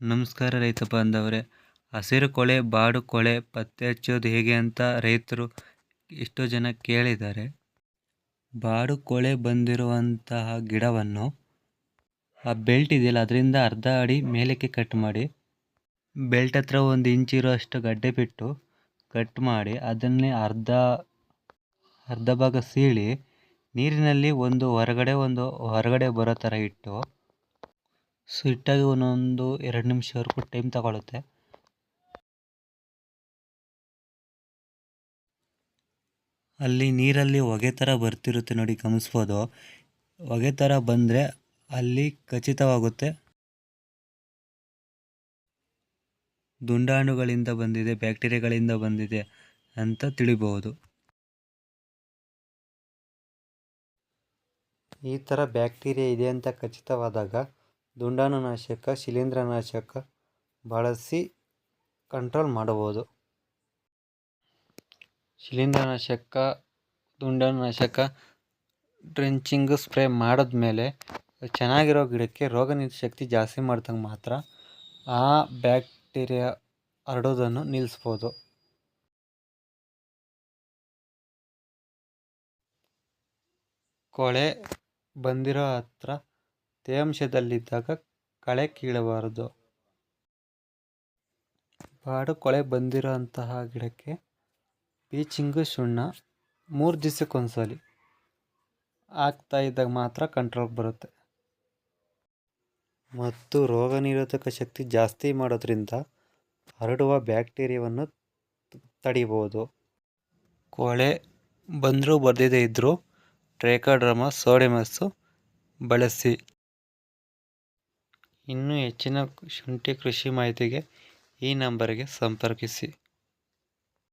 ನಮಸ್ಕಾರ ರೈತ ಬಾಂಧವರೇ. ಹಸಿರು ಕೊಳೆ, ಬಾಡು ಕೊಳೆ, ಪತ್ತೆ ಹಚ್ಚೋದು ಹೇಗೆ ಅಂತ ರೈತರು ಎಷ್ಟೋ ಜನ ಕೇಳಿದ್ದಾರೆ. ಬಾಡು ಕೊಳೆ ಬಂದಿರುವಂತಹ ಗಿಡವನ್ನು ಆ ಬೆಲ್ಟ್ ಇದೆಯಲ್ಲ, ಅದರಿಂದ ಅರ್ಧ ಅಡಿ ಮೇಲಕ್ಕೆ ಕಟ್ ಮಾಡಿ, ಬೆಲ್ಟ್ ಹತ್ರ ಒಂದು ಇಂಚ್ ಇರುವಷ್ಟು ಗಡ್ಡೆ ಬಿಟ್ಟು ಕಟ್ ಮಾಡಿ, ಅದನ್ನೇ ಅರ್ಧ ಅರ್ಧ ಭಾಗ ಸೀಳಿ ನೀರಿನಲ್ಲಿ ಒಂದು ಹೊರಗಡೆ ಒಂದು ಹೊರಗಡೆ ಬರೋ ಥರ ಇಟ್ಟು ಸೊ ಇಟ್ಟಾಗಿ ಒಂದೊಂದು ಎರಡು ನಿಮಿಷವರೆಗೂ ಟೈಮ್ ತಗೊಳುತ್ತೆ. ಅಲ್ಲಿ ನೀರಲ್ಲಿ ಹೊಗೆ ಥರ ಬರ್ತಿರುತ್ತೆ ನೋಡಿ, ಗಮನಿಸ್ಬೋದು. ಹೊಗೆ ಥರ ಬಂದರೆ ಅಲ್ಲಿ ಖಚಿತವಾಗುತ್ತೆ. ದುಂಡಾಣುಗಳಿಂದ ಬಂದಿದೆ, ಬ್ಯಾಕ್ಟೀರಿಯಾಗಳಿಂದ ಬಂದಿದೆ ಅಂತ ತಿಳಿಬಹುದು. ಈ ಥರ ಬ್ಯಾಕ್ಟೀರಿಯಾ ಇದೆ ಅಂತ ಖಚಿತವಾದಾಗ ದುಂಡಾಣುನಾಶಕ ಶಿಲೀಂಧ್ರನಾಶಕ ಬಳಸಿ ಕಂಟ್ರೋಲ್ ಮಾಡಬಹುದು ಶಿಲೀಂಧ್ರನಾಶಕ ದುಂಡಾಣುನಾಶಕ ಡ್ರೆಂಚಿಂಗ್ ಸ್ಪ್ರೇ ಮಾಡಿದ್ಮೇಲೆ ಚೆನ್ನಾಗಿರೋ ಗಿಡಕ್ಕೆ ರೋಗ ಶಕ್ತಿ ಜಾಸ್ತಿ ಮಾಡ್ದಂಗೆ ಮಾತ್ರ ಆ ಬ್ಯಾಕ್ಟೀರಿಯಾ ಹರಡೋದನ್ನು ನಿಲ್ಲಿಸ್ಬೋದು. ಕೊಳೆ ಬಂದಿರೋ ಹತ್ರ ತೇವಾಂಶದಲ್ಲಿದ್ದಾಗ ಕಳೆ ಕೀಳಬಾರದು. ಬಾಡು ಕೊಳೆ ಬಂದಿರೋ ಅಂತಹ ಗಿಡಕ್ಕೆ ಬೀಚಿಂಗು ಸುಣ್ಣ ಮೂರು ದಿವಸಕ್ಕೊಂದ್ಸಲಿ ಆಗ್ತಾ ಇದ್ದಾಗ ಮಾತ್ರ ಕಂಟ್ರೋಲ್ ಬರುತ್ತೆ. ಮತ್ತು ರೋಗ ನಿರೋಧಕ ಶಕ್ತಿ ಜಾಸ್ತಿ ಮಾಡೋದ್ರಿಂದ ಹರಡುವ ಬ್ಯಾಕ್ಟೀರಿಯಾವನ್ನು ತಡಿಬೋದು. ಕೊಳೆ ಬಂದರೂ ಬರ್ದಿದೆ ಇದ್ದರೂ ಟ್ರೇಕಾಡ್ರಮ ಸೋಡೆಮಸ್ಸು ಬಳಸಿ. ಇನ್ನೂ ಹೆಚ್ಚಿನ ಶುಂಠಿ ಕೃಷಿ ಮಾಹಿತಿಗೆ ಈ ನಂಬರಿಗೆ ಸಂಪರ್ಕಿಸಿ.